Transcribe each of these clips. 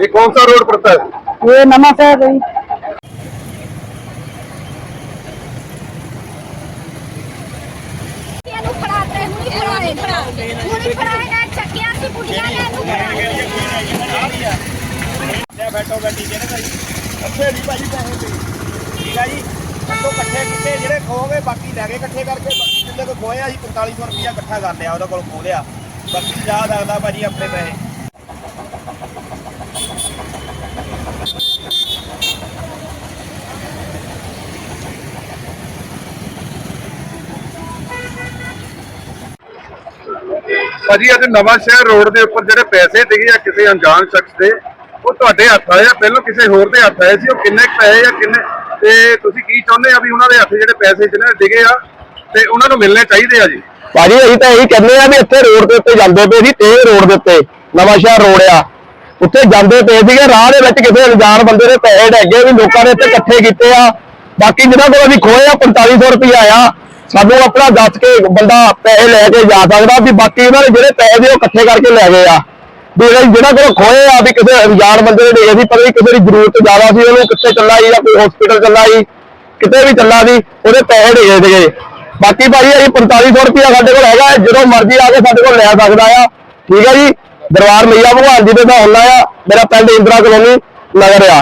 ये कौन सा रोड पड़ता है ये नमा शहर है ਇਹਨੂੰ ਫੜਾਤੇ ਹੁਣੀ ਫੜਾਏ ਹੁਣੀ ਫੜਾਏ ਨਾ ਚੱਕਿਆ ਸੀ ਕੁੜੀਆਂ ਨੇ ਇਹਨੂੰ ਫੜਾਏ ਬੈਠੋ ਬੈਠੀ ਜਿਹੜੇ ਭਾਈ ਅੱਛੇ ਨਹੀਂ ਭਾਜੀ ਪੈਸੇ ਦੇ ਠੀਕ ਆ ਜੀ ਕੱਟੋ ਇਕੱਠੇ ਕੀਤੇ ਜਿਹੜੇ ਖੋਗੇ ਬਾਕੀ ਲੈ ਗਏ ਇਕੱਠੇ ਕਰਕੇ ਬਾਕੀ ਜਿੰਨੇ ਕੋ ਖੋਇਆ ਸੀ 4500 ਰੁਪਇਆ ਇਕੱਠਾ ਕਰ ਲਿਆ ਉਹਦੇ ਕੋਲ ਖੋ ਲਿਆ ਬਾਕੀ ਜਾ ਸਕਦਾ ਭਾਜੀ ਆਪਣੇ ਪੈਸੇ ਭਾਜੀ, ਅੱਜ ਨਵਾਂ ਸ਼ਹਿਰ ਰੋਡ ਦੇ ਉੱਪਰ ਜਿਹੜੇ ਪੈਸੇ ਡਿੱਗੇ ਆ ਕਿਸੇ ਅਣਜਾਣ ਸ਼ਖਸ ਦੇ, ਉਹ ਤੁਹਾਡੇ ਹੱਥ ਆਏ ਆ? ਪਹਿਲਾਂ ਕਿਸੇ ਹੋਰ ਦੇ ਹੱਥ ਆਏ ਸੀ? ਉਹ ਕਿੰਨੇ ਪੈਸੇ ਆ ਕਿੰਨੇ ਤੇ ਤੁਸੀਂ ਕੀ ਚਾਹੁੰਦੇ ਆ ਵੀ ਉਹਨਾਂ ਦੇ ਹੱਥ ਜਿਹੜੇ ਪੈਸੇ ਜਿਹਨਾਂ ਦੇ ਡਿੱਗੇ ਆ, ਤੇ ਉਹਨਾਂ ਨੂੰ ਮਿਲਣੇ ਚਾਹੀਦੇ ਆ ਜੀ? ਭਾਜੀ, ਅਸੀਂ ਤਾਂ ਇਹੀ ਕਹਿੰਦੇ ਆ ਵੀ ਇੱਥੇ ਰੋਡ ਦੇ ਉੱਤੇ ਜਾਂਦੇ ਪਏ ਸੀ ਤੇ ਰੋਡ ਦੇ ਉੱਤੇ, ਨਵਾਂ ਸ਼ਹਿਰ ਰੋਡ ਆ। ਉੱਥੇ ਜਾਂਦੇ ਪਏ ਸੀਗੇ, ਰਾਹ ਦੇ ਵਿੱਚ ਕਿਸੇ ਅਣਜਾਣ ਬੰਦੇ ਦੇ ਪੈਸੇ ਡੈਗੇ ਵੀ ਲੋਕਾਂ ਨੇ ਇੱਥੇ ਇਕੱਠੇ ਕੀਤੇ ਆ। ਬਾਕੀ ਜਿਹਨਾਂ ਕੋਲ ਅਸੀਂ ਖੋਏ ਆ 4500 ਰੁਪਇਆ ਆ ਸਾਨੂੰ ਆਪਣਾ ਦੱਸ ਕੇ ਬੰਦਾ ਪੈਸੇ ਲੈ ਕੇ ਜਾ ਸਕਦਾ ਵੀ ਬਾਕੀ ਉਹਨਾਂ ਨੇ ਜਿਹੜੇ ਪੈਸੇ ਦੇ ਉਹ ਇਕੱਠੇ ਕਰਕੇ ਲੈ ਗਏ ਆ। ਵੀ ਜਿਹੜੇ ਜਿਹਨਾਂ ਕੋਲ ਖੋਏ ਆ ਵੀ ਕਿਸੇ ਅਣਜਾਣ ਬੰਦੇ ਨੇ ਦੇ ਸੀ, ਪਤਾ ਨਹੀਂ ਕਿਸੇ ਦੀ ਜ਼ਰੂਰਤ ਜ਼ਿਆਦਾ ਸੀ, ਉਹਨੂੰ ਕਿੱਥੇ ਚੱਲਾ ਸੀ ਜਾਂ ਕੋਈ ਹਸਪੀਟਲ ਚੱਲਾ ਸੀ, ਕਿਤੇ ਵੀ ਚੱਲਾ ਸੀ, ਉਹਦੇ ਪੈਸੇ ਦੇ ਸੀਗੇ। ਬਾਕੀ ਭਾਈ ਅਸੀਂ 4500 ਰੁਪਇਆ ਸਾਡੇ ਕੋਲ ਹੈਗਾ, ਜਦੋਂ ਮਰਜ਼ੀ ਆ ਕੇ ਸਾਡੇ ਕੋਲ ਲੈ ਸਕਦਾ ਆ। ਠੀਕ ਹੈ ਜੀ? ਦਰਬਾਰ ਮਈਆ ਭਗਵਾਨ ਜੀ ਦੇ ਦਾ ਹੁੰਦਾ ਆ, ਮੇਰਾ ਪਿੰਡ ਇੰਦਰਾ ਕਲੋਨੀ ਨਗਰ ਆ।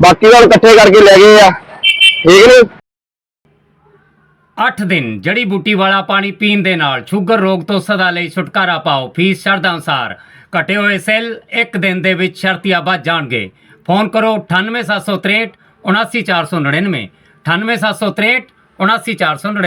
ਬਾਕੀ ਹੁਣ ਇਕੱਠੇ ਕਰਕੇ ਲੈ ਗਏ ਆ। ਠੀਕ ਨੇ? 8 ਦਿਨ ਜੜੀ ਬੂਟੀ ਵਾਲਾ ਪਾਣੀ ਪੀਣ ਦੇ ਨਾਲ ਸ਼ੂਗਰ ਰੋਗ ਤੋਂ ਸਦਾ ਲਈ ਛੁਟਕਾਰਾ ਪਾਓ, ਫੀਸ ਸ਼ਰਧਾ ਅਨੁਸਾਰ। ਘਟੇ ਹੋਏ ਸੈੱਲ ਇੱਕ ਦਿਨ ਦੇ ਵਿੱਚ ਸ਼ਰਤੀਆ ਵੱਧ ਜਾਣਗੇ। ਫੋਨ ਕਰੋ 98763 79499 98763 79499